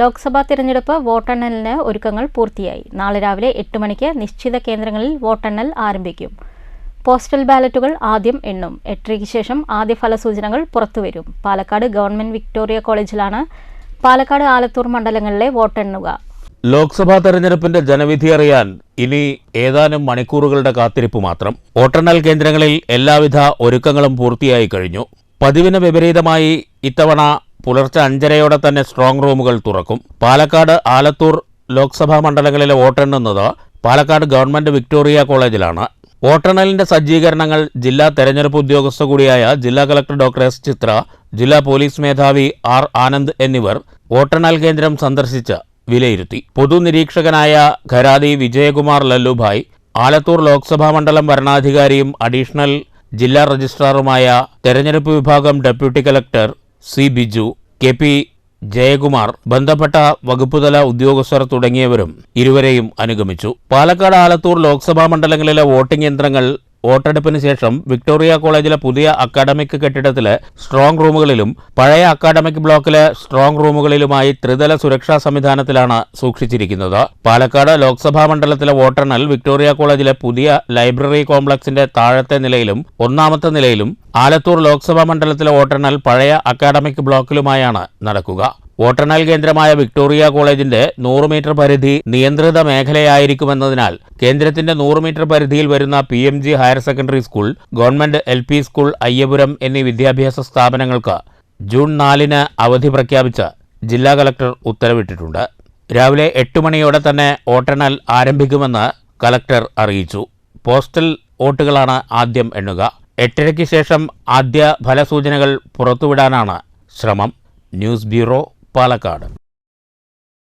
ലോക്സഭാ തിരഞ്ഞെടുപ്പ് വോട്ടെണ്ണലിന് ഒരുക്കങ്ങൾ പൂർത്തിയായി. നാളെ രാവിലെ എട്ട് മണിക്ക് നിശ്ചിത കേന്ദ്രങ്ങളിൽ വോട്ടെണ്ണൽ ആരംഭിക്കും. പോസ്റ്റൽ ബാലറ്റുകൾ ആദ്യം എണ്ണും. എട്ടരയ്ക്ക് ശേഷം ആദ്യ ഫലസൂചനകൾ പുറത്തുവരും. പാലക്കാട് ഗവൺമെന്റ് വിക്ടോറിയ കോളേജിലാണ് പാലക്കാട് ആലത്തൂർ മണ്ഡലങ്ങളിലെ വോട്ടെണ്ണുക. ലോക്സഭാ തെരഞ്ഞെടുപ്പിന്റെ ജനവിധി അറിയാൻ ഇനി ഏതാനും മണിക്കൂറുകളുടെ കാത്തിരിപ്പ് മാത്രം. വോട്ടെണ്ണൽ കേന്ദ്രങ്ങളിൽ എല്ലാവിധ ഒരുക്കങ്ങളും പൂർത്തിയായി കഴിഞ്ഞു. പതിവിന് വിപരീതമായി ഇത്തവണ പുലർച്ചെ അഞ്ചരയോടെ തന്നെ സ്ട്രോങ് റൂമുകൾ തുറക്കും. പാലക്കാട് ആലത്തൂർ ലോക്സഭാ മണ്ഡലങ്ങളിലെ വോട്ടെണ്ണുന്നത് പാലക്കാട് ഗവൺമെന്റ് വിക്ടോറിയ കോളേജിലാണ്. വോട്ടെണ്ണലിന്റെ സജ്ജീകരണങ്ങൾ ജില്ലാ തെരഞ്ഞെടുപ്പ് ഉദ്യോഗസ്ഥ കൂടിയായ ജില്ലാ കളക്ടർ ഡോക്ടർ എസ് ചിത്ര ജില്ലാ പോലീസ് മേധാവി ആർ ആനന്ദ് എന്നിവർ വോട്ടെണ്ണൽ കേന്ദ്രം സന്ദർശിച്ച് വിലയിരുത്തി. പൊതുനിരീക്ഷകനായ ഖരാദി വിജയകുമാർ ലല്ലുഭായ് ആലത്തൂർ ലോക്സഭാ മണ്ഡലം വരണാധികാരിയും അഡീഷണൽ ജില്ലാ രജിസ്ട്രാറുമായ തെരഞ്ഞെടുപ്പ് വിഭാഗം deputy collector C Biju K P Jayakumar ബന്ധപ്പെട്ട വകുപ്പുതല ഉദ്യോഗസ്ഥർ തുടങ്ങിയവരും ഇരുവരെയും അനുഗമിച്ചു. പാലക്കാട് ആലത്തൂർ ലോക്സഭാ മണ്ഡലങ്ങളിലെ വോട്ടിംഗ് യന്ത്രങ്ങൾ വോട്ടെടുപ്പിന് ശേഷം വിക്ടോറിയ കോളേജിലെ പുതിയ അക്കാഡമിക് കെട്ടിടത്തിലെ സ്ട്രോങ് റൂമുകളിലും പഴയ അക്കാഡമിക് ബ്ലോക്കിലെ സ്ട്രോങ് റൂമുകളിലുമായി ത്രിതല സുരക്ഷാ സംവിധാനത്തിലാണ് സൂക്ഷിച്ചിരിക്കുന്നത്. പാലക്കാട് ലോക്സഭാ മണ്ഡലത്തിലെ വോട്ടെണ്ണൽ വിക്ടോറിയ കോളേജിലെ പുതിയ ലൈബ്രറി കോംപ്ലക്സിന്റെ താഴത്തെ നിലയിലും ഒന്നാമത്തെ നിലയിലും ആലത്തൂർ ലോക്സഭാ മണ്ഡലത്തിലെ വോട്ടെണ്ണൽ പഴയ അക്കാഡമിക് ബ്ലോക്കിലുമായാണ് നടക്കുക. വോട്ടെണ്ണൽ കേന്ദ്രമായ വിക്ടോറിയ കോളേജിന്റെ നൂറ് മീറ്റർ പരിധി നിയന്ത്രിത മേഖലയായിരിക്കുമെന്നതിനാൽ കേന്ദ്രത്തിന്റെ നൂറ് മീറ്റർ പരിധിയിൽ വരുന്ന P M G higher secondary school government L P school Ayyapuram എന്നീ വിദ്യാഭ്യാസ സ്ഥാപനങ്ങൾക്ക് ജൂൺ നാലിന് അവധി പ്രഖ്യാപിച്ച് ജില്ലാ കലക്ടർ ഉത്തരവിട്ടിട്ടുണ്ട്. രാവിലെ എട്ട് മണിയോടെ തന്നെ വോട്ടെണ്ണൽ ആരംഭിക്കുമെന്ന് കലക്ടർ അറിയിച്ചു. പോസ്റ്റൽ വോട്ടുകളാണ് ആദ്യം എണ്ണുക. എട്ടരയ്ക്ക് ശേഷം ആദ്യ ഫലസൂചനകൾ പുറത്തുവിടാനാണ് ശ്രമം. News bureau Palakkad